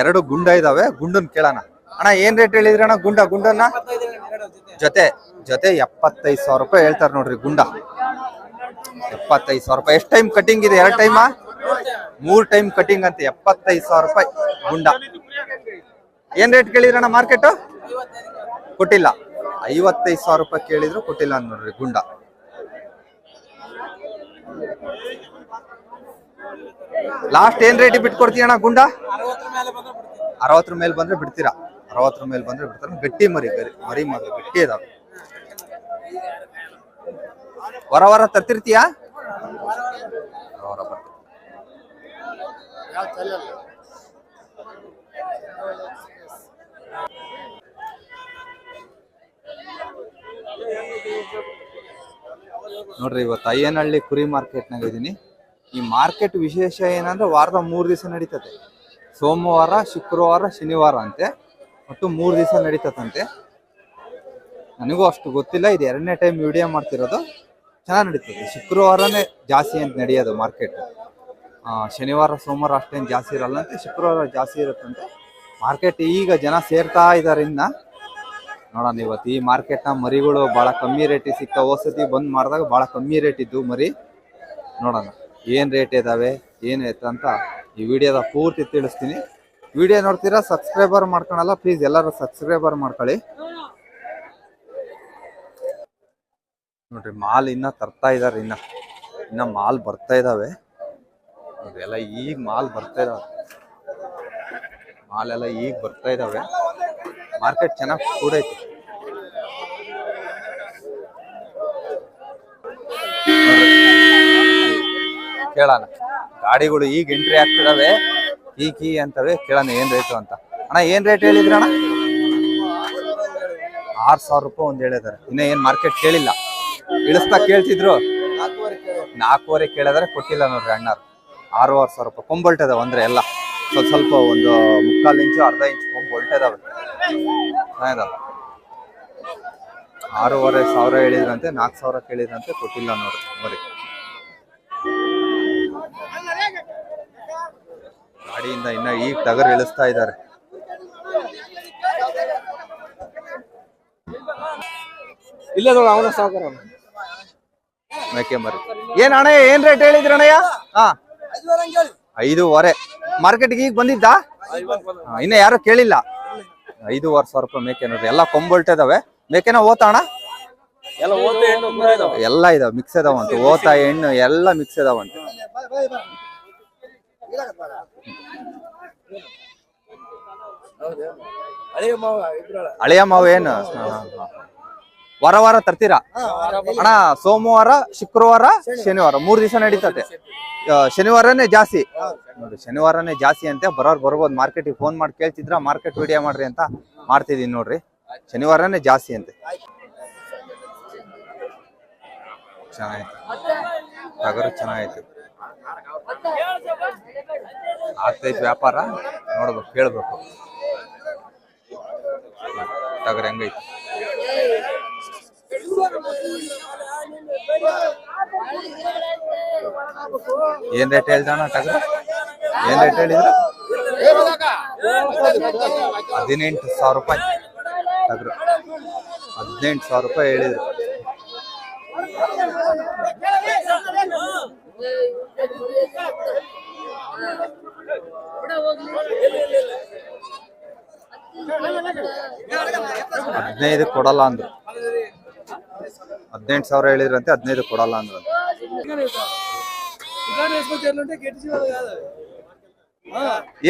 ಎರಡು ಗುಂಡ ಇದಾವೆ, ಗುಂಡನ್ ಕೇಳೋಣ. ಅಣ್ಣ, ಏನ್ ರೇಟ್ ಹೇಳಿದ್ರಿ ಅಣ್ಣ ಗುಂಡ, ಗುಂಡನ್ನ? ಜೊತೆ ಜೊತೆ ಎಪ್ಪತ್ತೈದು ಸಾವಿರ ರೂಪಾಯಿ ಹೇಳ್ತಾರೆ ನೋಡ್ರಿ ಗುಂಡ. ಎಪ್ಪತ್ತೈದು ಸಾವಿರ ರೂಪಾಯಿ. ಎಷ್ಟು ಟೈಮ್ ಕಟಿಂಗ್ ಇದೆ? ಎರಡು ಟೈಮಾ ಮೂರ್ ಟೈಮ್ ಕಟಿಂಗ್ ಅಂತ, ಎಪ್ಪತ್ತೈದು ಸಾವಿರ ರೂಪಾಯಿ ಗುಂಡ. ಏನ್ ರೇಟ್ ಕೇಳಿದ್ರಣ್ಣ ಮಾರ್ಕೆಟ್ ಕೊಟ್ಟಿಲ್ಲ. ಐವತ್ತೈದು ಸಾವಿರ ರೂಪಾಯಿ ಕೇಳಿದ್ರು, ಕೊಟ್ಟಿಲ್ಲ ನೋಡ್ರಿ ಗುಂಡ. ಲಾಸ್ಟ್ ಏನ್ ರೇಟ್ ಬಿಟ್ಕೊಡ್ತೀಯ ಅಣ್ಣ ಗುಂಡ? ಅರವತ್ತರ ಮೇಲೆ ಬಂದ್ರೆ ಬಿಡ್ತೀರಾ? ಅರವತ್ತರ ಮೇಲೆ ಬಂದ್ರೆ ಬಿಡ್ತಾರ? ಗಟ್ಟಿ ಮರಿ ಮರಿ ಮರಿ ಗಟ್ಟಿ ಇದಾವೆ ವರ ವರ ತರ್ತಿರ್ತೀಯಾ. ನೋಡ್ರಿ ಇವತ್ತು ಅಯ್ಯನಹಳ್ಳಿ ಕುರಿ ಮಾರ್ಕೆಟ್ನಾಗ ಇದೀನಿ. ಈ ಮಾರ್ಕೆಟ್ ವಿಶೇಷ ಏನಂದ್ರೆ ವಾರದ ಮೂರು ದಿವಸ ನಡೀತದೆ. ಸೋಮವಾರ, ಶುಕ್ರವಾರ, ಶನಿವಾರ ಅಂತೆ. ಮತ್ತು ಮೂರು ದಿವಸ ನಡೀತದಂತೆ. ನನಗೂ ಅಷ್ಟು ಗೊತ್ತಿಲ್ಲ. ಇದು ಎರಡನೇ ಟೈಮ್ ವಿಡಿಯೋ ಮಾಡ್ತಿರೋದು. ಚೆನ್ನಾಗಿ ನಡೀತದೆ. ಶುಕ್ರವಾರನೇ ಜಾಸ್ತಿ ಅಂತ ನಡೆಯೋದು ಮಾರ್ಕೆಟ್. ಶನಿವಾರ, ಸೋಮವಾರ ಅಷ್ಟೇನು ಜಾಸ್ತಿ ಇರಲ್ಲ ಅಂತ. ಶುಕ್ರವಾರ ಜಾಸ್ತಿ ಇರುತ್ತಂತೆ. ಮಾರ್ಕೆಟ್ ಈಗ ಜನ ಸೇರ್ತಾ ಇದ್ದಾರೆ ಇನ್ನ ನೋಡೋಣ ಇವತ್ತು ಈ ಮಾರ್ಕೆಟ್ನ ಮರಿಗಳು ಭಾಳ ಕಮ್ಮಿ ರೇಟಿಗೆ ಸಿಗ್ತಾವ. ವಸತಿ ಬಂದ್ ಮಾಡಿದಾಗ ಭಾಳ ಕಮ್ಮಿ ರೇಟ್ ಇದ್ದು ಮರಿ ನೋಡೋಣ. ಏನು ರೇಟ್ ಇದಾವೆ, ಏನು ಐತೆ ಅಂತ ಈ ವಿಡಿಯೋದ ಪೂರ್ತಿ ತಿಳಿಸ್ತೀನಿ. ವಿಡಿಯೋ ನೋಡ್ತೀರಾ ಸಬ್ಸ್ಕ್ರೈಬರ್ ಮಾಡ್ಕೊಳಲ್ಲ ಪ್ಲೀಸ್ ಎಲ್ಲರೂ ಸಬ್ಸ್ಕ್ರೈಬರ್ ಮಾಡ್ಕೊಳ್ಳಿ. ನೋಡ್ರಿ, ಮಾಲ್ ಇನ್ನ ತರ್ತಾ ಇದಾರೆ ಇನ್ನ. ಇನ್ನ ಮಾಲ್ ಬರ್ತಾ ಇದಾವೆ. ನೋಡ್ರಿ ಎಲ್ಲ ಈಗ ಮಾಲ್ ಬರ್ತಾ ಇದಾವೆ. ಮಾಲ್ ಎಲ್ಲ ಈಗ ಬರ್ತಾ ಇದಾವೆ. ಮಾರ್ಕೆಟ್ ಚೆನ್ನಾಗಿ ಕೂಡೈತಿ ಕೇಳೋಣ. ಗಾಡಿಗಳು ಈಗ ಎಂಟ್ರಿ ಆಗ್ತಿದಾವೆ. ಈ ಕೀ ಅಂತವೆ. ಕೇಳೋಣ ಏನ್ ರೇಟು ಅಂತ. ಅಣ್ಣ, ಏನ್ ರೇಟ್ ಹೇಳಿದ್ರ ಅಣ್ಣ? ಆರ್ ಸಾವಿರ ರೂಪಾಯಿ ಒಂದ್ ಹೇಳಿದಾರೆ. ಇನ್ನ ಏನ್ ಮಾರ್ಕೆಟ್ ಕೇಳಿಲ್ಲ. ಇಳಿಸ್ತಾ ಕೇಳ್ತಿದ್ರು. ನಾಲ್ಕೂವರೆ ಕೇಳಿದ್ರೆ, ಕೊಟ್ಟಿಲ್ಲ ನೋಡ್ರಿ ಅಣ್ಣಾರು ಆರೂವರೆ ಸಾವಿರ ರೂಪಾಯಿ. ಕೊಂಬ್ ಹೊಲ್ಟಿದಾವೆ ಅಂದ್ರೆ ಎಲ್ಲ. ಸ್ವಲ್ಪ ಸ್ವಲ್ಪ ಒಂದು ಮುಕ್ಕಾಲು ಇಂಚು, ಅರ್ಧ ಇಂಚು ಕೊಂಬ್ ಹೊಲ್ಟಿದಾವೆ ಚೆನ್ನಾಗಿದಾವೆ ಆರೂವರೆ ಸಾವಿರ ಹೇಳಿದ್ರಂತೆ, ನಾಲ್ಕು ಸಾವಿರ ಕೇಳಿದ್ರಂತೆ, ಕೊಟ್ಟಿಲ್ಲ ನೋಡ್ರಿ. ಬರೀ. ಗಾಡಿಯಿಂದ ಇನ್ನ ಈಗ ಟಗರ್ ಇಳಿಸ್ತಾ ಇದ್ದಾರೆ. ಇಲ್ಲ ನೋಡ ಅವನ ಸಾವುಕಾರ ಮೇಕೆ ಮರಿ ಏನ್ ಅಣ್ಣ ಏನ್ ರೇಟ್ ಹೇಳಿದ್ರಿ ಅಣ್ಣಯ್ಯ? ಹಾ. ಐದೂವರೆ. ಮಾರ್ಕೆಟ್ಗೆ ಈಗ ಬಂದಿದ್ದಾ? ಇನ್ನ ಯಾರು ಕೇಳಿಲ್ಲ. ಐದೂವರೆ ಸಾವಿರ ರೂಪಾಯಿ ಮೇಕೆ ನೋಡ್ರಿ ಎಲ್ಲ ಕೊಂಬೊಲ್ಟ ಇದಾವೆ. ಮೇಕೆನ ಓತ ಅಣ್ಣ? ಎಲ್ಲ ಇದಾವ. ಎಲ್ಲ ಇದಾವೆ ಮಿಕ್ಸ್ ಇದಾವಂತ. ಓತ ಹೆಣ್ಣು ಎಲ್ಲ ಮಿಕ್ಸ್ ಇದಾವಂತ. ಹಳೆಯ ಮಾವ ಏನು. ವಾರ ವಾರ ತರ್ತೀರಾ? ಅಣ್ಣ, ಸೋಮವಾರ, ಶುಕ್ರವಾರ, ಶನಿವಾರ, ಮೂರ್ ದಿವಸ ನಡೀತದೆ. ಶನಿವಾರನೇ ಜಾಸ್ತಿ. ನೋಡಿ, ಶನಿವಾರನೇ ಜಾಸ್ತಿ ಅಂತೆ ಬರೋರ್ ಬರ್ಬೋದು. ಮಾರ್ಕೆಟಿಗೆ ಫೋನ್ ಮಾಡಿ ಕೇಳ್ತಿದ್ರ, ಮಾರ್ಕೆಟ್ ವಿಡಿಯೋ ಮಾಡ್ರಿ ಅಂತ ಮಾಡ್ತಿದೀನಿ ನೋಡ್ರಿ. ಶನಿವಾರನೇ ಜಾಸ್ತಿ ಅಂತೆ. ಚೆನ್ನಾಗಿತ್ತು. ಚೆನ್ನಾಗಿತ್ತು. ಆಗ್ತೈತಿ ವ್ಯಾಪಾರ? ನೋಡ್ಬೇಕು ಕೇಳ್ಬೇಕು ಟಗರ್ ಹೆಂಗೈತಿ? ಏನ್ ರೇಟ್ ಹೇಳ್ದಣ ಟಗರ್ ಏನ್ ರೇಟ್ ಹೇಳಿದ್ರು? ಹದಿನೆಂಟು ಸಾವಿರ ರೂಪಾಯಿ. ಟಗರು ಹದಿನೆಂಟು ಸಾವಿರ ರೂಪಾಯಿ ಹೇಳಿದ್ರು. ಹದಿನೈದು ಕೊಡಲ್ಲ ಅಂದ್ರು. ಹದಿನೆಂಟು ಸಾವಿರ ಹೇಳಿದ್ರಂತೆ, ಹದಿನೈದು ಕೊಡಲ್ಲ ಅಂದ್ರು.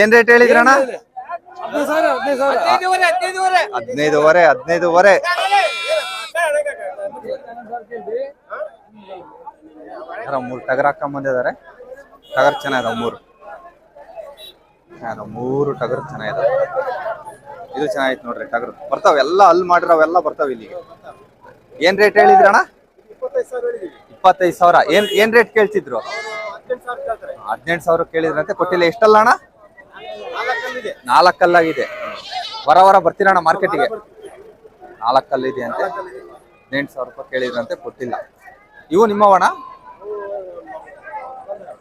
ಏನ್ ರೇಟ್ ಹೇಳಿದ್ರಣ್ಣ? ಹದಿನೈದುವರೆ ಹದಿನೈದುವರೆ. ಮೂರು ಟಗರ್ ಹಾಕೊಂಡ್ ಬಂದಿದ್ದಾರೆ. ಟಗರ್ ಚೆನ್ನಾಗಿದಾವ ಮೂರು. ಮೂರು ಟಗರ್ ಚೆನ್ನಾಗಿದಾವ ಇದು ಚೆನ್ನಾಗಿತ್ತು ನೋಡ್ರಿ ಟಗರ್. ಬರ್ತಾವ, ಎಲ್ಲ ಅಲ್ಲಿ ಮಾಡಿರೋವೆಲ್ಲ ಬರ್ತಾವ ಇಲ್ಲಿಗೆ. ಏನ್ ರೇಟ್ ಹೇಳಿದ್ರಣ್ಣ ಇಪ್ಪತ್ತೈದು ಸಾವಿರ. ಏನ್ ಏನ್ ರೇಟ್ ಕೇಳ್ತಿದ್ರು? ಹದಿನೆಂಟು ಸಾವಿರ ಕೇಳಿದ್ರಂತೆ, ಕೊಟ್ಟಿಲ್ಲ. ಎಷ್ಟಲ್ಲ ಅಣ್ಣ? ನಾಲ್ಕಲ್ಲಾಗಿದೆ ವರ ವರ ಬರ್ತೀರಣ್ಣ ಮಾರ್ಕೆಟಿಗೆ? ನಾಲ್ಕಲ್ಲಿದೆ ಅಂತೆ. ಹದಿನೆಂಟು ಸಾವಿರ ರೂಪಾಯಿ ಕೇಳಿದ್ರಂತೆ, ಕೊಟ್ಟಿಲ್ಲ. ಇವು ನಿಮ್ಮವಣ ಚೆನ್ನಾಗಿದೆ ನೋಡ್ರಿ ಇವು ಚೆನ್ನಾಗಿದೆ.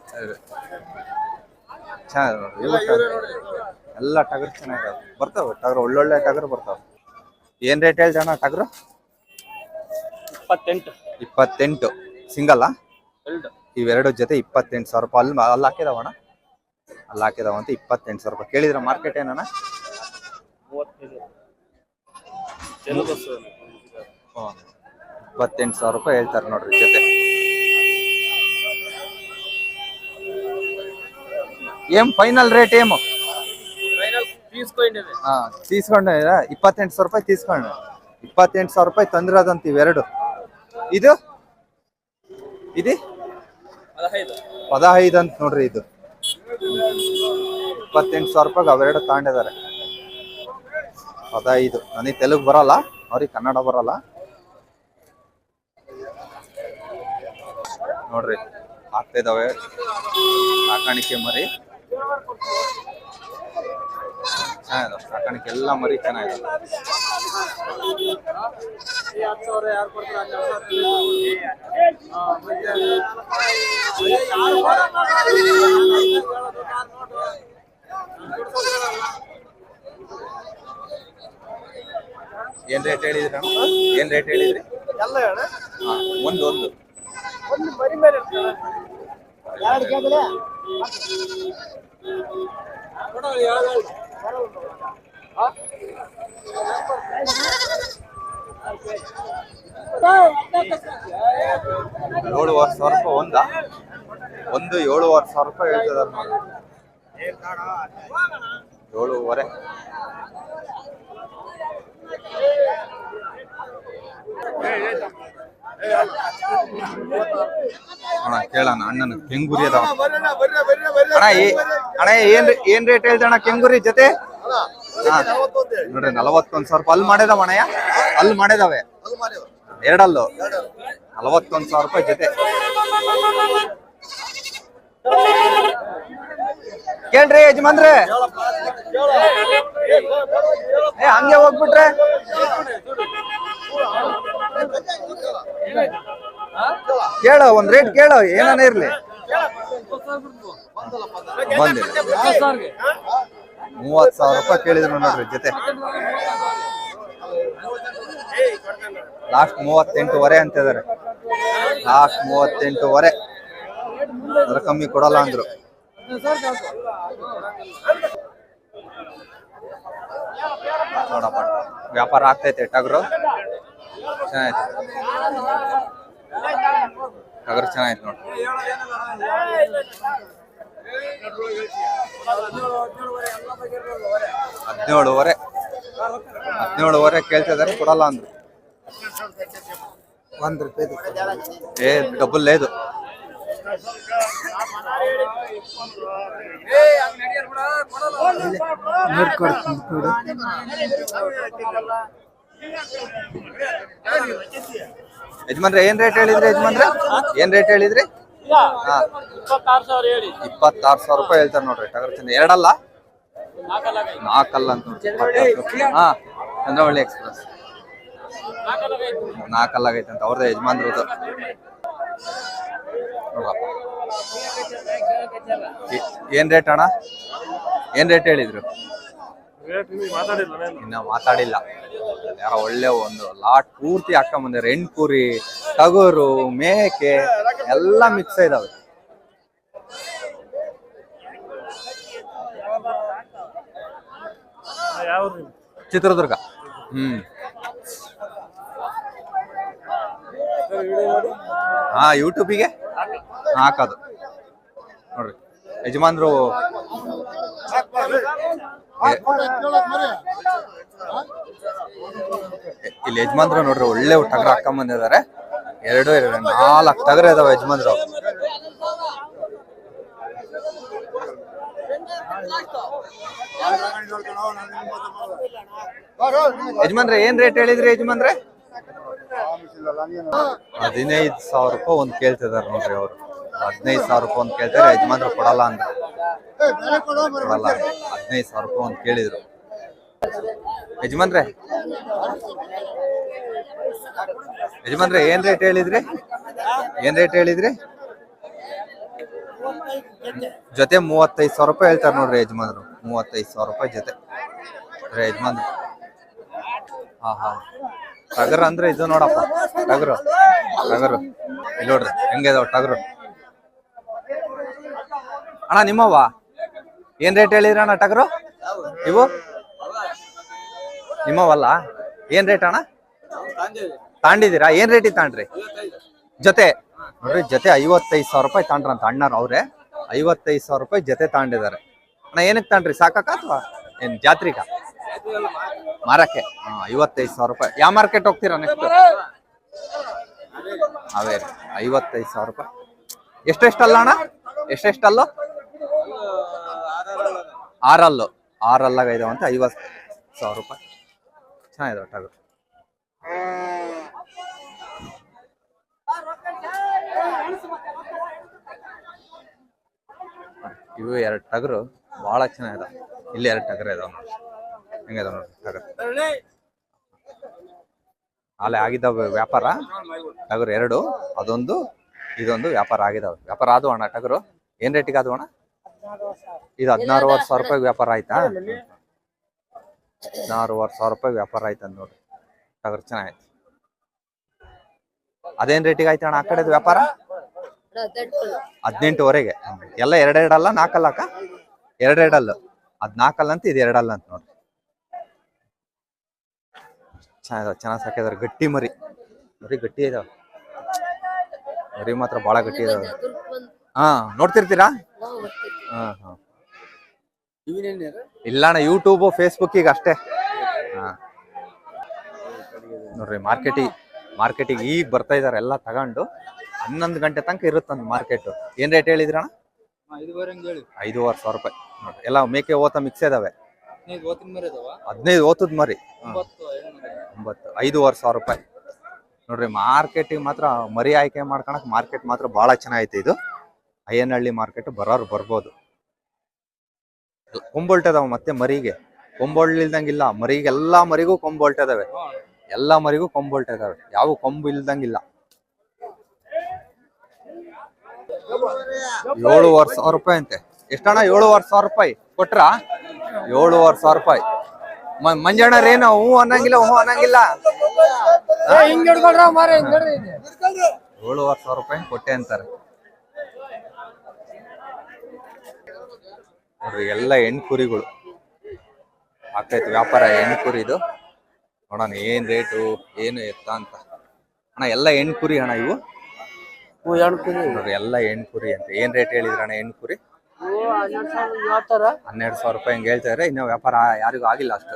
ಎಲ್ಲ ಟಗರು ಚೆನ್ನಾಗಿ ಬರ್ತಾವೆ ಟಗರ್ ಒಳ್ಳೊಳ್ಳೆ ಟಗರು ಬರ್ತಾವೆ. ಏನ್ ರೇಟ್ ಹೇಳ್ದಣ್ಣ ಟಗರು? ಇಪ್ಪತ್ತೆಂಟು. ಇಪ್ಪತ್ತೆಂಟು. ಸಿಂಗಲ್ಲ ಇವೆರಡು ಜೊತೆ ಇಪ್ಪತ್ತೆಂಟು ಸಾವಿರ ರೂಪಾಯಿ. ಅಲ್ಲಿ ಅಲ್ಲಿ ಹಾಕಿದಾವಣ್ಣ ಅಲ್ಲಿ ಹಾಕಿದಾವಂತ ಇಪ್ಪತ್ತೆಂಟು ಸಾವಿರ ರೂಪಾಯಿ. ಕೇಳಿದ್ರೆ ಮಾರ್ಕೆಟ್ ಏನಣ್ಣ ಇಪ್ಪತ್ತೆಂಟು ಸಾವಿರ ರೂಪಾಯಿ ಹೇಳ್ತಾರೆ ನೋಡ್ರಿ ಜೊತೆ. ಏಮ್ ಫೈನಲ್ ರೇಟ್ ತೀಸ್ಕೊಂಡಿದೆ. ಹಾ ತೀಸ್ಕೊಂಡೆ ಇಪ್ಪತ್ತೆಂಟು ಸಾವಿರ ರೂಪಾಯಿ ತೀಸ್ಕೊಂಡೆ ಇಪ್ಪತ್ತೆಂಟು ಸಾವಿರ ರೂಪಾಯಿ ತಂದಿರೋದಂತ ಇವೆರಡು. ಇದು? ಇದು? ಪದಹೈದು ಅಂತ ನೋಡ್ರಿ ಇದು. ಇಪ್ಪತ್ತೆಂಟು ಸಾವಿರ ರೂಪಾಯಿಗೆ ಅವೆರಡು ತಗೊಂಡಿದ್ದಾರೆ. ಪದಹೈದು ನನಗೆ ತೆಲುಗು ಬರಲ್ಲ ಅವ್ರಿಗೆ ಕನ್ನಡ ಬರಲ್ಲ. ನೋಡ್ರಿ ಆಗ್ತಾ ಇದಾವೆ. ಸಾಕಾಣಿಕೆ ಮರಿ ಸಾಕಾಣಿಕೆ ಎಲ್ಲ ಮರಿ ಚೆನ್ನಾಗಿದೆ. ಏನ್ ರೇಟ್ ಹೇಳಿದ್ರಿ? ಏನ್ ರೇಟ್ ಹೇಳಿದ್ರಿ? ಎಲ್ಲ ಹೇಳ. ಹಾ, ಒಂದು ಒಂದು. ಒಂದು ಮರಿ ಮೇಲೆ ಎರಡು ಏಳುವರೆ ಸಾವಿರ ರೂಪಾಯಿ ಒಂದ? ಒಂದು ಏಳುವರೆ ಸಾವಿರ ರೂಪಾಯಿ ಹೇಳ್ತಿದಾರೆ ಏಳುವರೆ. ಅಣ್ಣ ಕೇಳಣ ಅಣ್ಣನ ಕೆಂಗುರಿ ಅದಾವ. ಅಣ್ಣ ಅಣ್ಣ ಏನ್ ಏನ್ ರೇಟ್ ಹೇಳ್ದಣ್ಣ ಕೆಂಗುರಿ ಜೊತೆ. ನೋಡ್ರಿ ನಲವತ್ತೊಂದ್ ಸಾವಿರ ರೂಪಾಯಿ ಅಲ್ಲಿ ಮಾಡಿದಾವ ಅಣ್ಣಯ್ಯ? ಅಲ್ಲಿ ಮಾಡಿದಾವೆ. ಎರಡಲ್ಲು? ನಲವತ್ತೊಂದ್ ಸಾವಿರ ರೂಪಾಯಿ ಜೊತೆ. ಕೇಳ್ರಿ ಯಜಮಾನ್ರೆ. ಏ ಹಂಗೆ ಹೋಗ್ಬಿಟ್ರೆ. ಕೇಳು, ಒಂದ್ ರೇಟ್ ಕೇಳೋ, ಏನಾನ ಇರ್ಲಿ. ಮೂವತ್ ಸಾವಿರ ರೂಪಾಯಿ ಕೇಳಿದ್ರು ನೋಡ್ರಿ, ಜೊತೆ. ಲಾಸ್ಟ್ ಮೂವತ್ತೆಂಟುವರೆ ಅಂತಿದ್ದಾರೆ ಲಾಸ್ಟ್ ಮೂವತ್ತೆಂಟುವರೆ. ಅದ್ರ ಕಮ್ಮಿ ಕೊಡಲ್ಲ ಅಂದ್ರು. ನೋಡಪ್ಪ, ವ್ಯಾಪಾರ ಆಗ್ತೈತೆ, ಟಗರು. ಚೆನ್ನಾಯ್ತು ಟಗರು ಚೆನ್ನಾಯ್ತು ನೋಡಿ ಹದಿನೇಳುವರೆ. ಹದಿನೇಳುವರೆ ಕೇಳ್ತಿದ್ದಾರೆ, ಕೊಡಲ್ಲ ಅಂದ್ರು. ಒಂದ್ ರೂಪಾಯಿ ಏ ಡಬಲ್ ಇದು. ಕೊಡ್ತೀನಿ ಯಜಮಾನ್ರೆ ಏನ್ ರೇಟ್ ಹೇಳಿದ್ರಿ ಯಜಮಾನ್ರೆ? ಏನ್ ರೇಟ್ ಹೇಳಿದ್ರಿ? ಇಪ್ಪತ್ತಾರು ಸಾವಿರ ರೂಪಾಯಿ ಹೇಳ್ತಾರೆ ನೋಡ್ರಿ ಟಗರ್ ಚಂದ. ಎರಡಲ್ಲ? ನಾಲ್ಕಲ್ಲ ಅಂತ ಹಾ ಚಂದ್ರವಳ್ಳಿ ಎಕ್ಸ್ಪ್ರೆಸ್. ನಾಲ್ಕಲ್ಲಾಗೈತೆ ಅಂತ ಅವ್ರದ್ದು ಯಜಮಾನ್ರದ್ದು. ನೋಡಪ್ಪ ಏನ್ ರೇಟ್ ಅಣ್ಣ? ಏನ್ ರೇಟ್ ಹೇಳಿದ್ರು? ಇನ್ನ ಮಾತಾಡಿಲ್ಲ. ಒಳ್ಳೆ ಒಂದು ಲಾಟ್ ಪೂರ್ತಿ ಹಾಕೊಂಡ್ ಬಂದಿದ್ದಾರೆ ಹೆಣ್ ಕುರಿ, ಟಗರು, ಮೇಕೆ ಎಲ್ಲ ಮಿಕ್ಸ್ ಇದಾವೆ. ಚಿತ್ರದುರ್ಗ. ಹ್ಮ್. ಹಾ ಯೂಟ್ಯೂಬಿಗೆ ಹಾಕೋದು. ನೋಡ್ರಿ. ಯಜಮಾನ್ರು ಇಲ್ಲಿ ಯಜಮಾನ್ರು ನೋಡ್ರಿ ಒಳ್ಳೆ ಟಗರ ಹಾಕೊಂಡ್ ಬಂದಿದ್ದಾರೆ ಎರಡು ಎರಡು ನಾಲ್ಕು ಟಗರ ಇದಾವೆ ಯಜಮಾನ್ರು. ಯಜಮಾನ್ರೆ ಏನ್ ರೇಟ್ ಹೇಳಿದ್ರಿ ಯಜಮಾನ್ರೆ? ಹದಿನೈದು ಸಾವಿರ ರೂಪಾಯಿ ಒಂದ್ ಕೇಳ್ತಿದಾರೆ ನೋಡ್ರಿ ಅವ್ರು. ಹದಿನೈದು ಸಾವಿರ ರೂಪಾಯಿ ಒಂದ್ ಕೇಳ್ತಾರೆ ಯಜಮಾನ್ರು ಕೊಡಲ್ಲ ಅಂದ್ರೆ. ಕೊಡಲ್ಲ ಹದಿನೈದು ಸಾವಿರ ರೂಪಾಯಿ ಅಂತ ಕೇಳಿದ್ರು ಯಜಮಾನ್ರೆ ಯಜಮಾನ್ರೆ ಏನ್ ರೇಟ್ ಹೇಳಿದ್ರಿ? ಏನ್ ರೇಟ್ ಹೇಳಿದ್ರಿ? ಜೊತೆ ಮೂವತ್ತೈದು ಸಾವಿರ ರೂಪಾಯಿ ಹೇಳ್ತಾರೆ ನೋಡ್ರಿ ಯಜಮಾನ್ರು. ಮೂವತ್ತೈದು ಸಾವಿರ ರೂಪಾಯಿ ಜೊತೆ. ಯಜಮಾನ್ ಹಾ ಹಾ. ಟಗರ್ ಅಂದ್ರೆ ಇದು ನೋಡಪ್ಪ. ಟಗರು. ಟಗರು. ಇಲ್ಲಿ ನೋಡ್ರಿ ಹೆಂಗಿದಾವ ಟಗರು. ಅಣ್ಣ ನಿಮ್ಮವ ಏನ್ ರೇಟ್ ಹೇಳಿದ್ರ ಅಣ್ಣ ಟಗರು? ಇವು? ನಿಮ್ಮವಲ್ಲ ಏನ್ ರೇಟ್ ಅಣ್ಣ? ತಾಂಡಿದ್ದೀರಾ? ಏನ್ ರೇಟಿಗೆ ತಾಂಡ್ರಿ? ಜೊತೆ? ನೋಡ್ರಿ, ಜೊತೆ ಐವತ್ತೈದು ಸಾವಿರ ರೂಪಾಯಿ ತಾಂಡ್ರಂತ ಅಣ್ಣರು ಅವ್ರೆ. ಐವತ್ತೈದು ಸಾವಿರ ರೂಪಾಯಿ ಜೊತೆ ತಾಂಡಿದ್ದಾರೆ. ಅಣ್ಣ, ಏನಕ್ಕೆ ತಾಂಡ್ರಿ? ಸಾಕಕ್ಕ ಅಥವಾ ಏನ್ ಜಾತ್ರಿಗ? ಮಾರಕ್ಕೆ? ಹಾ, ಐವತ್ತೈದು ಸಾವಿರ ರೂಪಾಯಿ. ಯಾವ ಮಾರ್ಕೆಟ್ ಹೋಗ್ತೀರಾ ನೆಕ್ಸ್ಟ್ ಅವೇ ಐವತ್ತೈದು ಸಾವಿರ ರೂಪಾಯಿ. ಎಷ್ಟೆಷ್ಟಲ್ಲ ಅಣ್ಣ? ಎಷ್ಟೆಷ್ಟಲ್ಲೋ? ಆರಲ್ಲು. ಆರಲ್ಲಾಗ ಇದಾವಂತೆ ಐವತ್ತು ಸಾವಿರ ರೂಪಾಯಿ. ಚೆನ್ನಾಗಿದೆ ಟಗರು ಇವು ಎರಡು ಟಗರು ಬಹಳ ಚೆನ್ನಾಗಿದೆ. ಇಲ್ಲಿ ಎರಡು ಟಗರು ಇದಾವ ನೋಡಿ. ಹೆಂಗಿದಾವ ನೋಡಿ ಟಗರು. ಅಲ್ಲೇ ಆಗಿದ್ದಾವೆ ವ್ಯಾಪಾರ. ಟಗರು ಎರಡು, ಅದೊಂದು, ಇದೊಂದು ವ್ಯಾಪಾರ ಆಗಿದಾವೆ ವ್ಯಾಪಾರ ಆದವು ಅಣ್ಣ ಟಗರು. ಏನು ರೇಟಿಗೆ ಆದವು ಅಣ್ಣ? ಇದು ಹದಿನಾರುವರೆ ಸಾವಿರ ರೂಪಾಯಿ ವ್ಯಾಪಾರ ಆಯ್ತಾ? ಹದಿನಾರುವರೆ ಸಾವಿರ ರೂಪಾಯಿ ವ್ಯಾಪಾರ ಆಯ್ತು ನೋಡ್ರಿ ಟಗರ್ ಚೆನ್ನಾಗೈತಿ. ಅದೇನ್ ರೇಟಿಗೆ ಆಯ್ತು ಅಣ್ಣ ಆ ಕಡೆದು ವ್ಯಾಪಾರ? ಹದಿನೆಂಟುವರೆಗೆ. ಎಲ್ಲ ಎರಡೆರಡಲ್ಲ ನಾಲ್ಕಲ್ಲ ಅಕ್ಕ? ಎರಡೆರಡಲ್ಲ. ಅದ್ ನಾಲ್ಕಲ್ಲ ಅಂತ ಇದು ಎರಡಲ್ಲ ಅಂತ ನೋಡ್ರಿ ಚೆನ್ನಾಗಿದಾವ ಚೆನ್ನಾಗಿ ಸಾಕಿದಾರೆ ಗಟ್ಟಿ ಮರಿ. ಮರಿ ಗಟ್ಟಿ ಇದಾವ. ಮರಿ ಮಾತ್ರ ಬಹಳ ಗಟ್ಟಿ ಇದಾವ. ಹಾ ನೋಡ್ತಿರ್ತೀರಾ? ಇಲ್ಲ ಅಣ್ಣ ಯೂಟ್ಯೂಬ್ ಫೇಸ್ಬುಕ್ ಈಗ ಅಷ್ಟೇ. ಹಾ. ನೋಡ್ರಿ ಮಾರ್ಕೆಟಿಗೆ ಮಾರ್ಕೆಟಿಗೆ ಈಗ ಬರ್ತಾ ಇದಾರೆ ಎಲ್ಲ ತಗೊಂಡು ಹನ್ನೊಂದು ಗಂಟೆ ತನಕ ಇರುತ್ತಂತ ಮಾರ್ಕೆಟ್ ಏನ್ ರೇಟ್ ಹೇಳಿದ್ರಣ ಐದುವರೆ ಸಾವಿರ ರೂಪಾಯಿ. ನೋಡ್ರಿ ಎಲ್ಲ ಮೇಕೆ ಓತ ಮಿಕ್ಸ್ ಇದಾವೆ. ಹದಿನೈದು ಓತದ್ ಮರಿ. ಒಂಬತ್ತು ಐದೂವರೆ ಸಾವಿರ ರೂಪಾಯಿ. ನೋಡ್ರಿ ಮಾರ್ಕೆಟಿಗೆ ಮಾತ್ರ ಮರಿ ಆಯ್ಕೆ ಮಾಡ್ಕೊಳಕ್ ಮಾರ್ಕೆಟ್ ಮಾತ್ರ ಬಹಳ ಚೆನ್ನಾಗೈತೆ ಇದು. ಅಯ್ಯನಹಳ್ಳಿ ಮಾರ್ಕೆಟ್ ಬರೋರು ಬರ್ಬೋದು. ಕೊಂಬೊಲ್ಟದವ ಮತ್ತೆ ಮರಿಗೆ. ಕೊಂಬೊಳ್ಳಿಲ್ದಂಗಿಲ್ಲ ಮರಿಗೆ ಎಲ್ಲಾ ಮರಿಗೂ ಕೊಂಬೊಲ್ಟದವೆ. ಎಲ್ಲಾ ಮರಿಗೂ ಕೊಂಬೊಲ್ಟದವೆ. ಯಾವ ಕೊಂಬು ಇಲ್ದಂಗಿಲ್ಲ. ಏಳುವರೆ ಸಾವಿರ ರೂಪಾಯಿ ಅಂತೆ. ಎಷ್ಟಣ್ಣ? ಏಳುವರೆ ಸಾವಿರ ರೂಪಾಯಿ. ಕೊಟ್ರ? ಏಳುವರೆ ಸಾವಿರ ರೂಪಾಯಿ. ಮಂಜಣ್ಣ ಮಂಜಣ್ಣರೇನು ಹ್ಞೂ ಅನ್ನಂಗಿಲ್ಲ ಹೂ ಅನ್ನಂಗಿಲ್ಲ? ಏಳುವರೆ ಸಾವಿರ ರೂಪಾಯಿ ಕೊಟ್ಟೆ ಅಂತಾರೆ. ನೋಡ್ರಿ ಎಲ್ಲ ಹೆಣ್ ಕುರಿಗಳು ಆಗ್ತೈತೆ ವ್ಯಾಪಾರ ಹೆಣ್ ಕುರಿ ಇದು. ನೋಡೋಣ ಏನ್ ರೇಟು ಏನು ಎತ್ತ ಅಂತ. ಅಣ್ಣ ಎಲ್ಲ ಹೆಣ್ ಕುರಿ ಅಣ್ಣ ಇವು? ನೋಡ್ರಿ ಎಲ್ಲ ಹೆಣ್ ಕುರಿ ಅಂತ. ಏನ್ ರೇಟ್ ಹೇಳಿದ್ರ ಅಣ್ಣ ಹೆಣ್ ಕುರಿ ಹನ್ನೆರಡು ಸಾವಿರ ರೂಪಾಯಿ ಹಿಂಗೆ ಹೇಳ್ತಾರೆ ಇನ್ನ ವ್ಯಾಪಾರ ಯಾರಿಗೂ ಆಗಿಲ್ಲ ಅಷ್ಟು.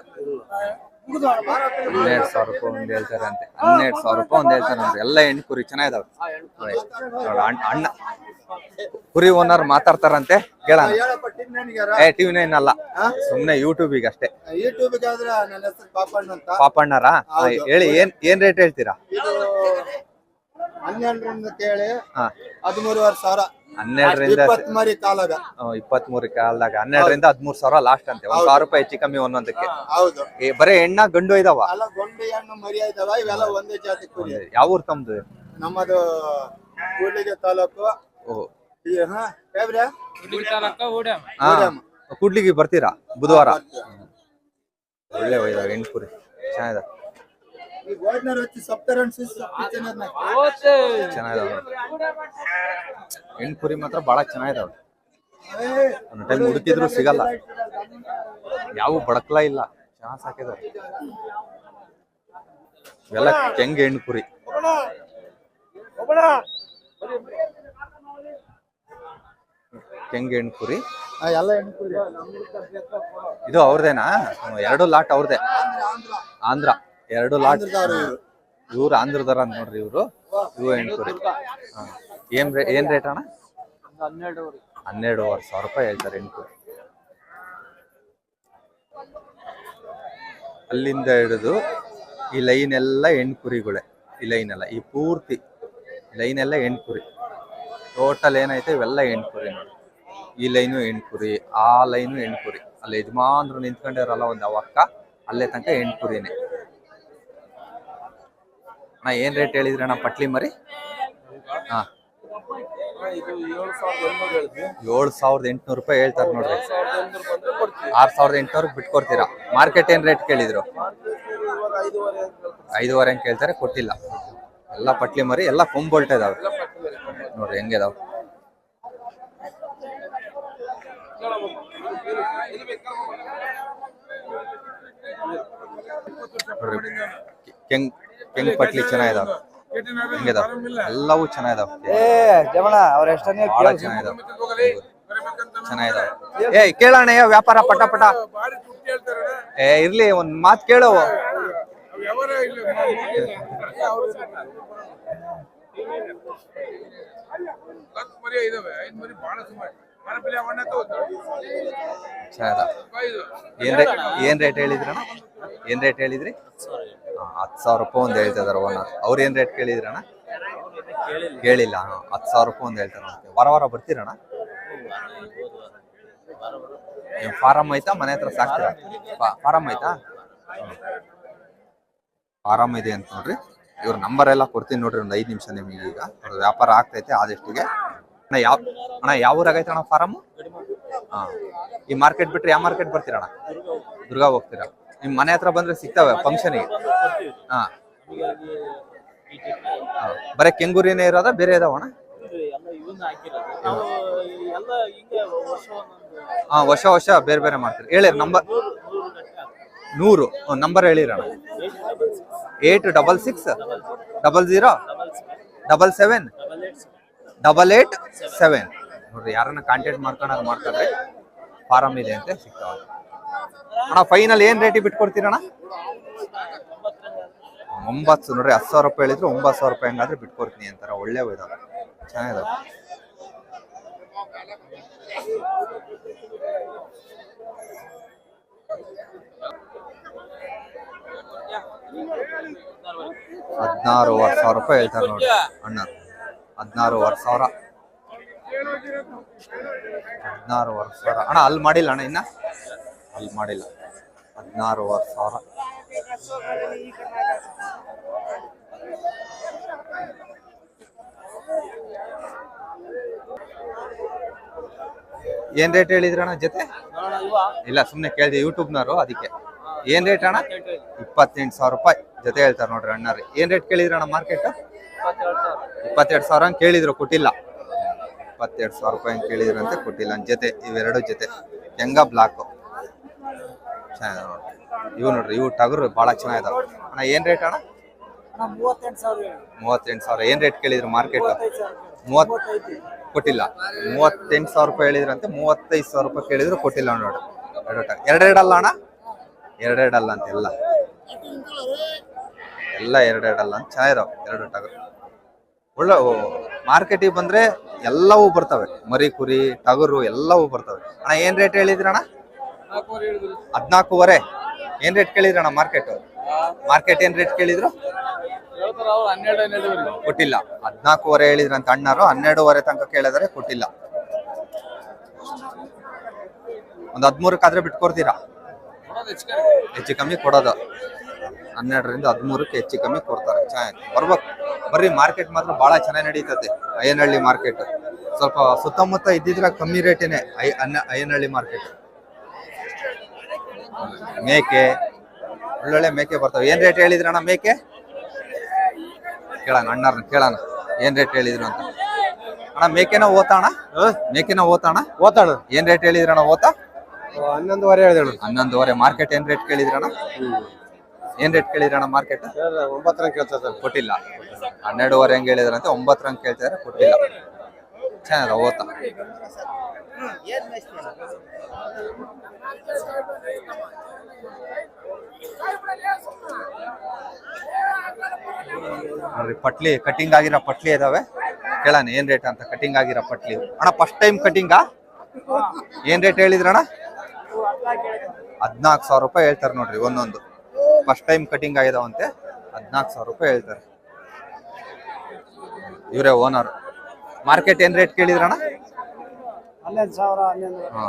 ಹನ್ನೆರಡು ಸಾವಿರ ರೂಪಾಯಿ ಒಂದ್ ಹೇಳ್ತಾರೆ ಅಂತೆ. ಹನ್ನೆರಡು ಸಾವಿರ ರೂಪಾಯಿ ಒಂದ್ ಹೇಳ್ತಾರೆ ಅಂತ. ಎಲ್ಲ ಹೆಣ್ ಕುರಿ ಚೆನ್ನಾಗಿದಾವೆ ಅಣ್ಣ. ಕುರಿ ಓನರ್ ಮಾತಾಡ್ತಾರಂತೆ ಕೇಳೋಣ. ಏ ಟಿವಿ ನೈನ್ ಅಲ್ಲ. ಸುಮ್ನೆ ಅಷ್ಟೇ. ಯೂಟ್ಯೂಬ್ ಪಾಪಣ್ಣ ಅಂತ. ಪಾಪಣ್ಣರ? ಹೇಳಿ ಏನ್ ಏನ್ ರೇಟ್ ಹೇಳ್ತೀರಾ? ಹನ್ನೆರಡರಿಂದ ಕೇಳಿ ಹದಿಮೂರುವರೆ ಸಾವಿರ. ಹನ್ನೆರಡರಿಂದ ಇಪ್ಪತ್ ಮರಿ ಕಾಲದಾಗ. ಹನ್ನೆರಡರಿಂದ ಹದಿಮೂರು ಸಾವಿರ ಲಾಸ್ಟ್ ಅಂತೆ. ಒಂದ್ ಸಾವಿರ ರೂಪಾಯಿ ಹೆಚ್ಚು ಕಮ್ಮಿ ಒಂದೊಂದಕ್ಕೆ. ಬರೇ ಹೆಣ್ಣ ಗಂಡು ಇದಾವ? ಗೊಂಡು ಹೆಣ್ಣು ಮರಿ ಇದಾವ ಇವೆಲ್ಲ ಒಂದೇ ಜಾತಿ ಯಾವ ಊರ್ ತಮ್ದು? ನಮ್ಮದು ಕೂಡ್ಲಿಗೆ ತಾಲೂಕು ಓಹೋ ಕೂಡ್ಲಿಗೆ ಬರ್ತೀರಾ? ಬುಧವಾರ? ಒಳ್ಳೆ ಒಯ್ದಾವ ಎಂಟು ಕುರಿ ಚೆನ್ನಾಗಿದೆ. ಚೆನ್ನಾಗಿದಾವೆ ಎಂಟು ಕುರಿ ಮಾತ್ರ ಬಹಳ ಚೆನ್ನಾಗಿದಾವೆ ಒಂದು ಟೈಮ್ ಹುಡುಕಿದ್ರು ಸಿಗಲ್ಲ. ಯಾವ ಬಡಕ್ಲ ಇಲ್ಲ. ಚೆನ್ನಾಗಿ ಸಾಕಿದಾರೆ. ಎಲ್ಲ ಕೆಂಗೆ ಹೆಣ್ಣು ಪುರಿ. ಕೆಂಗ್ ಹೆಣ್ಣು ಕುರಿ. ಎಲ್ಲ ಹೆಣ್ಣು ಕುರಿ. ಇದು ಅವ್ರದೇನಾ? ಎರಡು ಲಾಟ್ ಅವ್ರದೇ ಆಂಧ್ರ. ಎರಡು ಲಾಟ್ ಇವ್ರು. ಆಂಧ್ರದಾರ ಅಂತ ನೋಡ್ರಿ ಇವ್ರು. ಇವು ಹೆಣ್ಣು ಕುರಿ. ಏನ್ ರೇ ಏನ್ ರೇಟ್ ಅಣ್ಣ? ಹನ್ನೆರಡು ಹನ್ನೆರಡುವರೆ ಸಾವಿರ ರೂಪಾಯಿ ಹೇಳ್ತಾರೆ ಹೆಣ್ಣು ಕುರಿ. ಅಲ್ಲಿಂದ ಹಿಡಿದು ಈ ಲೈನ್ ಎಲ್ಲ ಹೆಣ್ಣು ಕುರಿಗಳೇ. ಈ ಲೈನ್ ಎಲ್ಲ ಈ ಪೂರ್ತಿ ಲೈನ್ ಎಲ್ಲ ಹೆಣ್ಣು ಕುರಿ. ಟೋಟಲ್ ಏನೈತೆ ಇವೆಲ್ಲ ಹೆಣ್ಣು ಕುರಿ ನೋಡಿ ಈ ಲೈನು ಕುರಿ, ಆ ಲೈನು ಕುರಿ. ಅಲ್ಲಿ ಯಜಮಾನ್ರು ನಿಂತ್ಕೊಂಡಿರಲ್ಲ ಒಂದು ಅವಕ್ಕ, ಅಲ್ಲೇ ತನಕ ಕುರಿನೇ. ಅಣ್ಣ, ಏನ್ ರೇಟ್ ಹೇಳಿದ್ರಿ ಅಣ್ಣ ಪಟ್ಲಿ ಮರಿ? ಹಾ. ಏಳು ಸಾವಿರದ ಎಂಟುನೂರು ರೂಪಾಯಿ ಹೇಳ್ತಾರೆ ನೋಡ್ರಿ. ಆರ್ ಸಾವಿರದ ಎಂಟುನೂರು ಬಿಟ್ಕೊಡ್ತೀರಾ? ಮಾರ್ಕೆಟ್ ಏನ್ ರೇಟ್ ಕೇಳಿದ್ರು? ಐದೂವರೆ ಹಂಗೆ ಕೇಳ್ತಾರೆ, ಕೊಟ್ಟಿಲ್ಲ. ಎಲ್ಲ ಪಟ್ಲಿ ಮರಿ, ಎಲ್ಲ ಕೊಂಬೋಲ್ಟ ಇದಾವೆ. ನೋಡ್ರಿ, ಹೆಂಗೆ. ನೋಡ್ರಿ ಕೆಂಗ್ ಕೆಂಗ್ ಪಟ್ಲಿ ಚೆನ್ನಾಗಿದಾವೆ. ಹೆಂಗಿದಾವೆ? ಎಲ್ಲವೂ ಚೆನ್ನಾಗಿದಾವೆ. ಏ ಜಮಣ ಅವ್ರ ಎಷ್ಟನೇ ಬಹಳ ಚೆನ್ನಾಗಿದಾವೆ. ಚೆನ್ನಾಗಿದಾವೆ. ಏ ಕೇಳೋಣ ಏ ವ್ಯಾಪಾರ ಪಟ ಪಟ. ಏ ಇರ್ಲಿ ಒಂದ್ ಮಾತ್ ಕೇಳು ಏನ್ ರೇಟ್ ಏನ್ ರೇಟ್ ಹೇಳಿದ್ರಣ ಏನ್ ರೇಟ್ ಹೇಳಿದ್ರಿ? ಹಾ, ಹತ್ತು ಸಾವಿರ ರೂಪಾಯಿ ಒಂದು ಹೇಳ್ತಿದಾರೆ ಓನರ್ ಅವ್ರ ಏನ್ ರೇಟ್ ಕೇಳಿದ್ರಣ ಕೇಳಿಲ್ಲ ಹತ್ ಹತ್ತು ಸಾವಿರ ರೂಪಾಯಿ ಒಂದು ಹೇಳ್ತಾರೆ ವಾರ ವಾರ ಬರ್ತೀರಣ ಫಾರಂ ಐತಾ? ಮನೆ ಹತ್ರ ಸಾಕ್ತೀರ? ಫಾರಂ ಐತಾ? ಫಾರಂ ಇದೆ ಅಂತ ನೋಡ್ರಿ. ಇವ್ರ ನಂಬರ್ ಎಲ್ಲ ಕೊಡ್ತೀನಿ ನೋಡ್ರಿ ಒಂದು ಐದ್ ನಿಮಿಷ ನಿಮಗೆ ಈಗ. ವ್ಯಾಪಾರ ಆಗ್ತೈತೆ ಆದಷ್ಟಿಗೆ. ಅಣ್ಣ, ಯಾವ ಅಣ್ಣ, ಯಾವ ಊರಾಗೈತೆ ಅಣ್ಣ ಫಾರಮ್ ಈ ಮಾರ್ಕೆಟ್ ಬಿಟ್ರೆ ಯಾವ ಮಾರ್ಕೆಟ್ ಬರ್ತೀರಣ್ಣ? ದುರ್ಗಾ ಹೋಗ್ತೀರಾ? ನಿಮ್ ಮನೆ ಹತ್ರ ಬಂದ್ರೆ ಸಿಗ್ತಾವೆ ಫಂಕ್ಷನ್ಗೆ ಹಾ. ಬರೀ ಕೆಂಗೂರಿನೇ ಇರೋದ, ಬೇರೆ ಇದಾವಣ ಹಾ ವರ್ಷ ವರ್ಷ ಬೇರೆ ಬೇರೆ ಮಾಡ್ತೀರಿ. ಹೇಳಿರಿ ನಂಬರ್ ನೂರು. Number ಹೇಳಿರಣ eight double six double zero double seven double eight seven ನೋಡ್ರಿ, ಯಾರನ್ನ ಕಾಂಟ್ಯಾಕ್ಟ್ ಮಾಡ್ಕೊಂಡಾಗ ಮಾಡ್ಕೊಂಡ್ರೆ ಫಾರಮ್ ಇದೆ ಅಂತ ಸಿಗ್ತಾವ ಅಣ್ಣ ಫೈನಲ್ ಏನ್ ರೇಟಿಗೆ ಬಿಟ್ಕೊಡ್ತೀರಣ್ಣ ಒಂಬತ್ತು, ನೋಡ್ರಿ, ಹತ್ತು ಸಾವಿರ ರೂಪಾಯಿ ಹೇಳಿದ್ರು, ಒಂಬತ್ತು ಸಾವಿರ ರೂಪಾಯಿ ಹಂಗಾದ್ರೆ ಬಿಟ್ಕೊಡ್ತೀನಿ ಅಂತಾರೆ. ಒಳ್ಳೆ ಇದಾವೆ ಚೆನ್ನಾಗಿದಾವೆ ಹದಿನಾರು ಸಾವಿರ ರೂಪಾಯಿ ಹೇಳ್ತಾರೆ ನೋಡಿ ಅಣ್ಣ ಹದಿನಾರೂವರೆ ಸಾವಿರ. ಹದಿನಾರೂವರೆ ಸಾವಿರ. ಅಣ್ಣ, ಅಲ್ಲಿ ಮಾಡಿಲ್ಲ ಅಣ್ಣ ಇನ್ನ? ಅಲ್ಲಿ ಮಾಡಿಲ್ಲ. ಹದಿನಾರೂವರೆ ಸಾವಿರ. ಏನ್ ರೇಟ್ ಹೇಳಿದ್ರಣ್ಣ ಜೊತೆ? ಇಲ್ಲ, ಸುಮ್ನೆ ಕೇಳಿದೆ ಯೂಟ್ಯೂಬ್ನವರು ಅದಕ್ಕೆ. ಏನ್ ರೇಟ್ ಅಣ್ಣ? ಇಪ್ಪತ್ತೆಂಟು ಸಾವಿರ ರೂಪಾಯಿ ಜೊತೆ ಹೇಳ್ತಾರೆ ನೋಡ್ರಿ ಅಣ್ಣಾರಿ ಏನ್ ರೇಟ್ ಕೇಳಿದ್ರಣ್ಣ ಮಾರ್ಕೆಟ್ ಇಪ್ಪತ್ತೆರಡು ಸಾವಿರ ಹಂಗೆ ಕೇಳಿದ್ರು, ಕೊಟ್ಟಿಲ್ಲ. ಇಪ್ಪತ್ತೆರಡು ಸಾವಿರ ರೂಪಾಯಿ ಹಂಗ್ ಕೇಳಿದ್ರಂತೆ ಕೊಟ್ಟಿಲ್ಲ. ನನ್ನ ಜೊತೆ, ಇವೆರಡು ಜೊತೆ. ಹೆಂಗ ಬ್ಲಾಕ್ ಇವು ನೋಡ್ರಿ, ಇವು ಟಗರು ಭಾಳ ಚೆನ್ನಾಗಿದಾವ. ಅಣ್ಣ, ಏನ್ ರೇಟ್ ಅಣ್ಣ? ಮೂವತ್ತೆಂಟು ಸಾವಿರ. ಏನು ರೇಟ್ ಕೇಳಿದ್ರು ಮಾರ್ಕೆಟ್ ಮೂವತ್ ಕೊಟ್ಟಿಲ್ಲ. ಮೂವತ್ತೆಂಟು ಸಾವಿರ ರೂಪಾಯಿ ಹೇಳಿದ್ರಂತೆ ಮೂವತ್ತೈದು ಸಾವಿರ ರೂಪಾಯಿ ಕೇಳಿದ್ರು, ಕೊಟ್ಟಿಲ್ಲ ನೋಡಿ. ಎರಡು ಎರಡೆರಡಲ್ಲ ಅಣ್ಣ? ಎರಡೆರಡಲ್ಲ ಅಂತ, ಎಲ್ಲ. ಎಲ್ಲ ಎರಡೆರಡಲ್ಲ ಅಂತ ಚೆನ್ನಾಗಿದಾವ. ಎರಡು ಟಗರು. ಒಳ್ಳೆ ಮಾರ್ಕೆಟಿಗೆ ಬಂದ್ರೆ ಎಲ್ಲವೂ ಬರ್ತವೆ. ಮರಿ ಕುರಿ, ಟಗರು ಎಲ್ಲವೂ ಬರ್ತವೆ. ಅಣ್ಣ, ಏನ್ ರೇಟ್ ಹೇಳಿದ್ರಣ್ಣ ಹದಿನಾಲ್ಕೂವರೆ ಏನ್ ರೇಟ್ ಕೇಳಿದ್ರಣ್ಣ ಮಾರ್ಕೆಟ್? ಮಾರ್ಕೆಟ್ ಏನ್ ರೇಟ್ ಕೇಳಿದ್ರು? ಕೊಟ್ಟಿಲ್ಲ. ಹದ್ನಾಲ್ಕೂವರೆ ಹೇಳಿದ್ರಂತ ಅಣ್ಣರು. ಹನ್ನೆರಡೂವರೆ ತನಕ ಕೇಳಿದರೆ ಕೊಟ್ಟಿಲ್ಲ. ಒಂದ್ ಹದ್ಮೂರಕ್ಕಾದ್ರೆ ಬಿಟ್ಕೊಡ್ತೀರಾ? ಹೆಚ್ಚು ಕಮ್ಮಿ ಕೊಡೋದು. ಹನ್ನೆರಡರಿಂದ ಹದಿಮೂರಕ್ಕೆ ಹೆಚ್ಚು ಕಮ್ಮಿ ಕೊಡ್ತಾರೆ. ಚೆನ್ನಾಗಿ ಬರ್ಬೇಕು. ಬರ್ರಿ ಮಾರ್ಕೆಟ್ ಮಾತ್ರ ಭಾಳ ಚೆನ್ನಾಗಿ ನಡೀತದೆ ಅಯ್ಯನಹಳ್ಳಿ ಮಾರ್ಕೆಟ್ ಸ್ವಲ್ಪ ಸುತ್ತಮುತ್ತ ಇದ್ದಿದ್ರೆ ಕಮ್ಮಿ ರೇಟೇನೆ ಐ ಅನ್ನ ಅಯ್ಯನಹಳ್ಳಿ ಮಾರ್ಕೆಟ್ ಮೇಕೆ ಒಳ್ಳೊಳ್ಳೆ ಮೇಕೆ ಬರ್ತಾವೆ. ಏನ್ ರೇಟ್ ಹೇಳಿದ್ರಣ್ಣ ಮೇಕೆ? ಕೇಳೋಣ ಅಣ್ಣರ್ನ ಕೇಳೋಣ ಏನ್ ರೇಟ್ ಹೇಳಿದ್ರು ಅಂತ. ಅಣ್ಣ ಮೇಕೆನ ಓತಾಣ ಮೇಕೆನ ಓತಾಣ ಓತಾಣ ಏನ್ ರೇಟ್ ಹೇಳಿದ್ರಣ್ಣ ಓತಾ ಹನ್ನೊಂದುವರೆ ಹೇಳಿದಣ ಹನ್ನೊಂದುವರೆ. ಮಾರ್ಕೆಟ್ ಏನ್ ರೇಟ್ ಕೇಳಿದ್ರಣ್ಣ ಏನ್ ರೇಟ್ ಕೇಳಿದ್ರಣ್ಣ ಮಾರ್ಕೆಟ್ ಒಂಬತ್ತರ ಸರ್ ಕೊಟ್ಟಿಲ್ಲ. ಹನ್ನೆರಡುವರೆ ಹಂಗೆ ಹೇಳಿದ್ರಂತೆ ಒಂಬತ್ತರ ಹಂಗೆ ಕೇಳ್ತಾರೆ ಕೊಟ್ಟಿಲ್ಲ. ಚೆನ್ನಾಗಿದೆ ಓತ ನೋಡ್ರಿ ಪಟ್ಲಿ ಕಟಿಂಗ್ ಆಗಿರೋ ಪಟ್ಲಿ ಇದಾವೆ. ಕೇಳೋಣ ಏನ್ ರೇಟ್ ಅಂತ ಕಟಿಂಗ್ ಆಗಿರೋ ಪಟ್ಲಿ. ಅಣ್ಣ ಫಸ್ಟ್ ಟೈಮ್ ಕಟಿಂಗಾ ಏನ್ ರೇಟ್ ಹೇಳಿದ್ರಣ್ಣ? ಹದ್ನಾಲ್ಕು ಸಾವಿರ ರೂಪಾಯಿ ಹೇಳ್ತಾರೆ ನೋಡ್ರಿ ಒಂದೊಂದು. ಫಸ್ಟ್ ಟೈಮ್ ಕಟಿಂಗ್ ಆಗಿದಾವಂತೆ ಹದಿನಾಲ್ಕು ಸಾವಿರ ರೂಪಾಯಿ ಹೇಳ್ತಾರೆ. ಇವರೇ ಓನರ್ ಮಾರ್ಕೆಟ್ ಏನ್ ರೇಟ್ ಕೇಳಿದ್ರಣ್ಣ?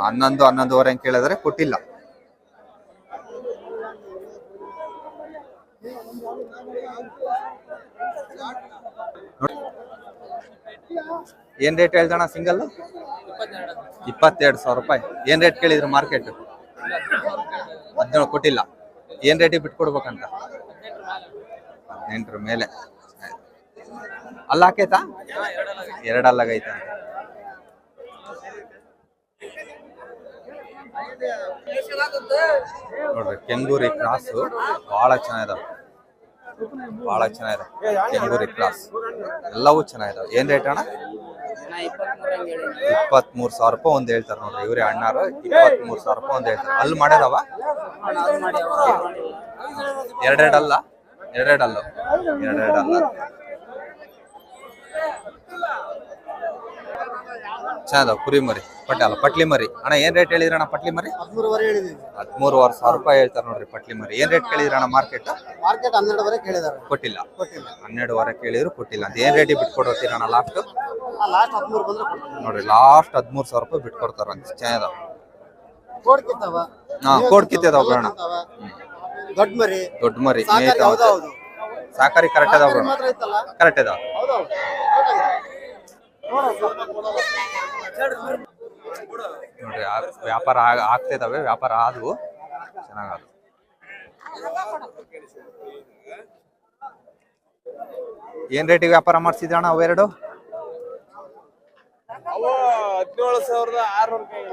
ಹನ್ನೊಂದು ಹನ್ನೊಂದುವರೆ ಹಂಗೆ ಕೇಳಿದ್ರೆ ಕೊಟ್ಟಿಲ್ಲ. ಏನ್ ರೇಟ್ ಹೇಳ್ದಣ್ಣ ಸಿಂಗಲ್ ಇಪ್ಪತ್ತೆರಡು ಸಾವಿರ ರೂಪಾಯಿ. ಏನ್ ರೇಟ್ ಕೇಳಿದ್ರು ಮಾರ್ಕೆಟ್ ಹದಿನೇಳು ಕೊಟ್ಟಿಲ್ಲ. ಏನ್ ರೇಟಿಗೆ ಬಿಟ್ಕೊಡ್ಬೇಕಂತ? ಹದಿನೆಂಟರ ಮೇಲೆ. ಅಲ್ಲ ಹಾಕೈತಾ ಎರಡಲ್ಲಾಗೈತ ನೋಡ್ರಿ, ಕೆಂಗೂರಿ ಕ್ರಾಸ್ ಬಹಳ ಚೆನ್ನಾಗಿದಾವೆ. ಬಹಳ ಚೆನ್ನಾಗಿದೆ ಕೆಂಗೂರಿ ಕ್ರಾಸ್ ಎಲ್ಲವೂ ಚೆನ್ನಾಗಿದಾವೆ. ಏನ್ ರೇಟ್ ಅಣ್ಣ? ಇಪ್ಪತ್ತ್ ಮೂರ್ ಸಾವಿರ ರೂಪಾಯಿ ಒಂದ್ ಹೇಳ್ತಾರೆ ನೋಡ್ರಿ, ಇವ್ರಿ ಅಣ್ಣಾರ. ಇಪ್ಪತ್ಮೂರ್ ಸಾವಿರ ರೂಪಾಯಿ ಒಂದ್ ಹೇಳ್ತಾರೆ. ಅಲ್ಲಿ ಮಾಡ್ಯಾರವ? ಎರಡೆರಡಲ್ಲ? ಎರಡೆರಡಲ್ಲ. ಎರಡೆರಡು ಚೆನ್ನಾಗಿದಾವ ಕುರಿ ಮರಿ ಪಟ್ಟಿ ಅಲ್ಲ ಪಟ್ಲಿ ಮರಿ ಅಣ್ಣ ಏನ್ ರೇಟ್ ಹೇಳಿದ್ರಣ್ಣ ಪಟ್ಲಿ ಮರಿ ಹದಿಮೂರುವರೆ ಸಾವಿರ ರೂಪಾಯಿ ಹೇಳ್ತಾರ ನೋಡ್ರಿ ಪಟ್ಲಿ ಮರಿ ಏನ್ ರೇಟ್ ಕೇಳಿದ್ರಣ್ಣ ಮಾರ್ಕೆಟ್ ಮಾರ್ಕೆಟ್ ಹನ್ನೆರಡುವರೆ ಕೇಳಿದಾರೆ ಕೊಟ್ಟಿಲ್ಲ. ಹನ್ನೆರಡುವರೆ ಕೇಳಿದ್ರು ಕೊಟ್ಟಿಲ್ಲ ಅಂತ. ಏನ್ ರೇಟಿಗೆ ಬಿಟ್ಕೊಡ್ತೀರಣ್ಣ ಲಾಸ್ಟ್ ನೋಡ್ರಿ ಲಾಸ್ಟ್ ಹದಿಮೂರು ಸಾವಿರ ರೂಪಾಯಿ ಬಿಟ್ಕೊಡ್ತಾರ ಅಂತ ಚೆನ್ನಾಗಿದಾವ ಕೋಡ್ ಕಿತ್ತವ. ಹಾ ಕೋಡ್ ಕಿತ್ತದಾವ ದೊಡ್ಡ ಮರಿ ದೊಡ್ಡ ಮರಿ ಸಾಕಾರಿ ಕರೆಕ್ಟ್ ಅದಾವ ಕರೆಕ್ಟ್ ಅದಾವ. ನೋಡ್ರಿ ವ್ಯಾಪಾರ ಆಗ್ತಾ ಆಗ್ತಿದಾವೆ ವ್ಯಾಪಾರ ಆದವು ಚೆನ್ನಾಗದು ಏನ್ ರೇಟಿಗೆ ವ್ಯಾಪಾರ ಮಾಡ್ಸಿದ್ರಣ್ಣ ಅವೆರಡು ಹದಿನೇಳು ಸಾವಿರದ ಆರ್ನೂರು ರೂಪಾಯಿ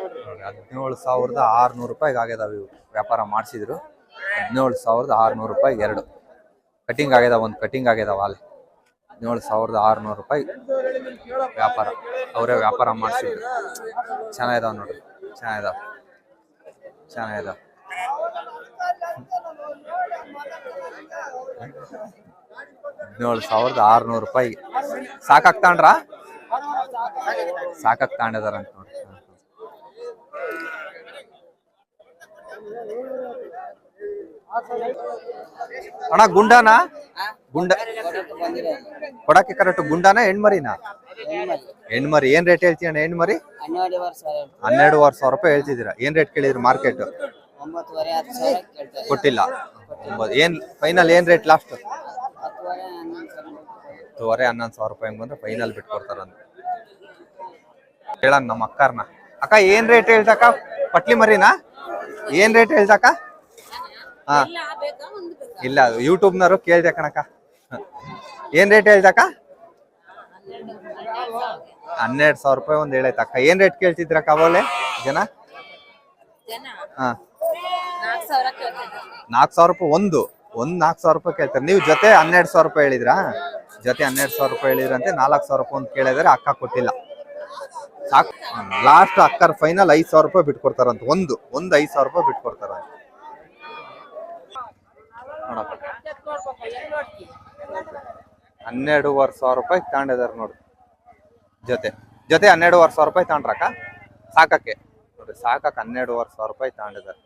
ಹದಿನೇಳು ಸಾವಿರದ ಆರ್ನೂರು ರೂಪಾಯಿಗೆ ಆಗ್ಯದಾವ ಇವು ವ್ಯಾಪಾರ ಮಾಡಿಸಿದ್ರು. ಹದಿನೇಳು ಸಾವಿರದ ಆರ್ನೂರು ರೂಪಾಯಿ ಎರಡು. ಕಟಿಂಗ್ ಆಗ್ಯದ ಒಂದು ಕಟಿಂಗ್ ಆಗ್ಯದಾವ ಅಲ್ಲಿ ಹದಿನೇಳು ಸಾವಿರದ ಆರುನೂರು ರೂಪಾಯಿ ವ್ಯಾಪಾರ. ಅವರೇ ವ್ಯಾಪಾರ ಮಾಡಿಸಿದ್ರು. ಚೆನ್ನಾಗಿದಾವ ನೋಡ್ರಿ. ಚೆನ್ನಾಗಿದಾವ. ಚೆನ್ನಾಗಿದಾವ. ಹದಿನೇಳು ಸಾವಿರದ ಆರುನೂರು ರೂಪಾಯಿ. ಸಾಕಾಗ್ ತಾಂಡ್ರ ಸಾಕಾಗ್ ತಾಂಡಿದಾರ ಅಂತ ನೋಡ್ರಿ ಅಣ್ಣ, ಗುಂಡಾನಾ? ಗುಂಡ ಕೊಡಕ್ಕೆ ಕರೆಕ್ಟ್ ಗುಂಡಾನ, ಹೆಣ್ಮರಿನಾ? ಹೆಣ್ಮರಿ. ಏನ್ ರೇಟ್ ಹೇಳ್ತೀಯ ಅಣ್ಣ, ಹೆಣ್ಮರಿ? ಹನ್ನೆರಡು ಹನ್ನೆರಡುವರೆ ಸಾವಿರ ರೂಪಾಯಿ ಹೇಳ್ತಿದ್ದೀರಾ. ಏನ್ ರೇಟ್ ಕೇಳಿದ್ರಿ ಮಾರ್ಕೆಟ್ ಕೊಟ್ಟಿಲ್ಲ. ಏನ್ ಫೈನಲ್ ಏನ್ ರೇಟ್ ಲಾಸ್ಟ್ ಹತ್ತುವರೆ, ಹನ್ನೊಂದು ಸಾವಿರ ರೂಪಾಯಿ ಬಂದ್ರೆ ಫೈನಲ್ ಬಿಟ್ಕೊಡ್ತಾರಂತ ಹೇಳಣ ನಮ್ಮ ಅಕ್ಕಾರ್ನ. ಅಕ್ಕ, ಏನ್ ರೇಟ್ ಹೇಳ್ತಕ್ಕ ಪಟ್ಲಿ ಮರಿನಾ? ಏನ್ ರೇಟ್ ಹೇಳ್ತಕ್ಕ ಹಾ. ಇಲ್ಲ ಯೂಟ್ಯೂಬ್ನವರು ಕೇಳಿದೆ ಕಣಕ್ಕ. ಏನ್ ರೇಟ್ ಹೇಳ್ದಕ್ಕ? ಹನ್ನೆರಡು ಸಾವಿರ ರೂಪಾಯಿ ಒಂದ್ ಹೇಳೈತಕ್ಕ. ಏನ್ ರೇಟ್ ಕೇಳ್ತಿದ್ರ ಅವಳೆ ಜನ? ಹಾ. ನಾಲ್ಕು ಸಾವಿರ ರೂಪಾಯಿ ಒಂದು. ಒಂದ್ ನಾಲ್ಕು ಸಾವಿರ ರೂಪಾಯಿ ಕೇಳ್ತಾರೆ. ನೀವು ಜೊತೆ ಹನ್ನೆರಡು ಸಾವಿರ ರೂಪಾಯಿ ಹೇಳಿದ್ರಾ? ಜೊತೆ ಹನ್ನೆರಡು ಸಾವಿರ ರೂಪಾಯಿ ಹೇಳಿದ್ರಂತೆ ನಾಲ್ಕು ಸಾವಿರ ರೂಪಾಯಿ ಒಂದು ಕೇಳಿದ್ರೆ ಅಕ್ಕ ಕೊಟ್ಟಿಲ್ಲ. ಸಾಕು. ಲಾಸ್ಟ್ ಅಕ್ಕರ್ ಫೈನಲ್ ಐದು ಸಾವಿರ ರೂಪಾಯಿ ಬಿಟ್ಕೊಡ್ತಾರಂತ. ಒಂದು ಒಂದು ಐದು ಸಾವಿರ ರೂಪಾಯಿ ಬಿಟ್ಕೊಡ್ತಾರಂತ. ನೋಡಪ್ಪ. ಹನ್ನೆರಡುವರೆ ಸಾವಿರ ರೂಪಾಯಿ ತಗೊಂಡಿದಾರೆ ನೋಡಿ. ಜೊತೆ ಜೊತೆ ಹನ್ನೆರಡುವರೆ ಸಾವಿರ ರೂಪಾಯಿ ತಗೊಂಡ್ರಕ್ಕ? ಸಾಕಕ್ಕೆ. ನೋಡಿ ಸಾಕಕ್ಕೆ ಹನ್ನೆರಡುವರೆ ಸಾವಿರ ರೂಪಾಯಿ ತಗೊಂಡಿದ್ದಾರೆ